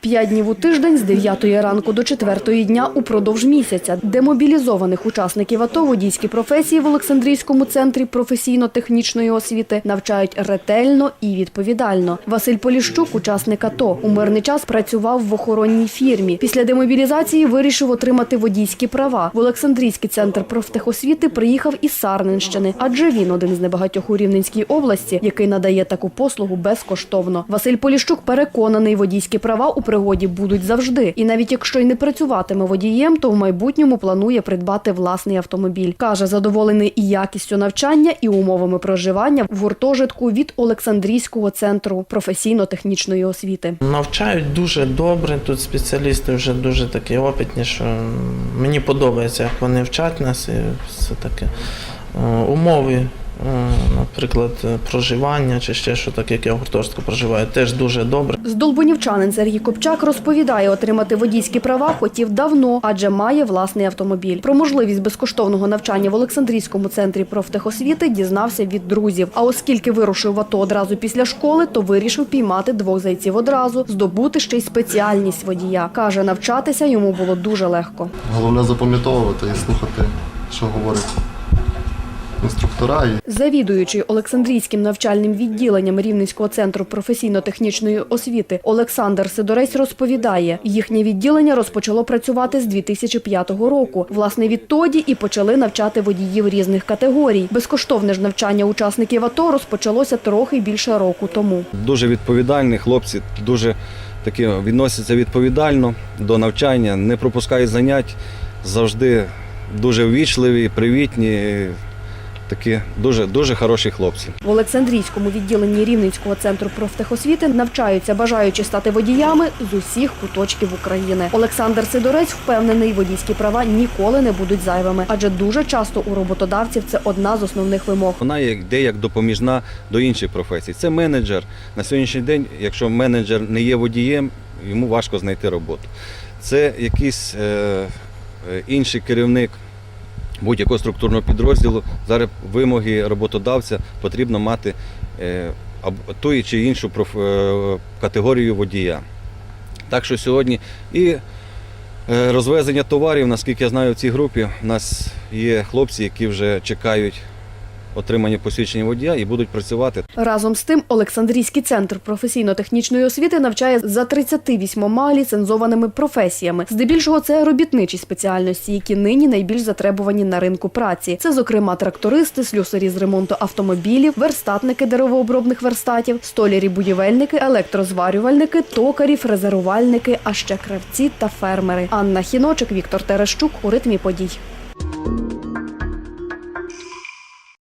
П'ять днів у тиждень з 9 ранку до 4 дня упродовж місяця демобілізованих учасників АТО водійські професії в Олександрійському центрі професійно-технічної освіти навчають ретельно і відповідально. Василь Поліщук, учасник АТО, у мирний час працював в охоронній фірмі. Після демобілізації вирішив отримати водійські права. В Олександрійський центр профтехосвіти приїхав із Сарненщини, адже він один з небагатьох у Рівненській області, який надає таку послугу безкоштовно. Василь Поліщук переконаний, водійські права у пригоді будуть завжди. І навіть якщо й не працюватиме водієм, то в майбутньому планує придбати власний автомобіль. Каже, задоволений і якістю навчання, і умовами проживання в гуртожитку від Олександрійського центру професійно-технічної освіти. Навчають дуже добре. Тут спеціалісти вже дуже такі опитні, що мені подобається, як вони вчать нас і все таке. Е, Умови, наприклад, е, проживання чи ще що таке, як я в гуртожитку проживаю, теж дуже добре. Здолбунівчанин Сергій Копчак розповідає, отримати водійські права хотів давно, адже має власний автомобіль. Про можливість безкоштовного навчання в Олександрійському центрі профтехосвіти дізнався від друзів. А оскільки вирушив в АТО одразу після школи, то вирішив піймати двох зайців одразу, здобути ще й спеціальність водія. Каже, навчатися йому було дуже легко. Головне запам'ятовувати і слухати, що говорять інструктора. Завідуючий Олександрійським навчальним відділенням Рівненського центру професійно-технічної освіти Олександр Сидорець розповідає, їхнє відділення розпочало працювати з 2005 року. Власне, відтоді і почали навчати водіїв різних категорій. Безкоштовне ж навчання учасників АТО розпочалося трохи більше року тому. Дуже відповідальні хлопці, дуже такі відносяться відповідально до навчання, не пропускають занять, завжди дуже ввічливі, привітні, такі дуже, дуже хороші хлопці. В Олександрійському відділенні Рівненського центру профтехосвіти навчаються бажаючи стати водіями з усіх куточків України. Олександр Сидорець впевнений, водійські права ніколи не будуть зайвими, адже дуже часто у роботодавців це одна з основних вимог. Вона йде як допоміжна до інших професій. Це менеджер. На сьогоднішній день, якщо менеджер не є водієм, йому важко знайти роботу. Це якийсь е, е, інший керівник будь-якого структурного підрозділу. Зараз вимоги роботодавця потрібно мати е, ту чи іншу е, категорію водія. Так що сьогодні і е, розвезення товарів, наскільки я знаю, в цій групі у нас є хлопці, які вже чекають отримання посвідчення водія і будуть працювати. Разом з тим, Олександрійський центр професійно-технічної освіти навчає за 38 ліцензованими професіями. Здебільшого це робітничі спеціальності, які нині найбільш затребувані на ринку праці. Це, зокрема, трактористи, слюсарі з ремонту автомобілів, верстатники деревообробних верстатів, столярі-будівельники, електрозварювальники, токарі, фрезерувальники, а ще кравці та фермери. Анна Хіночик, Віктор Терещук у ритмі подій.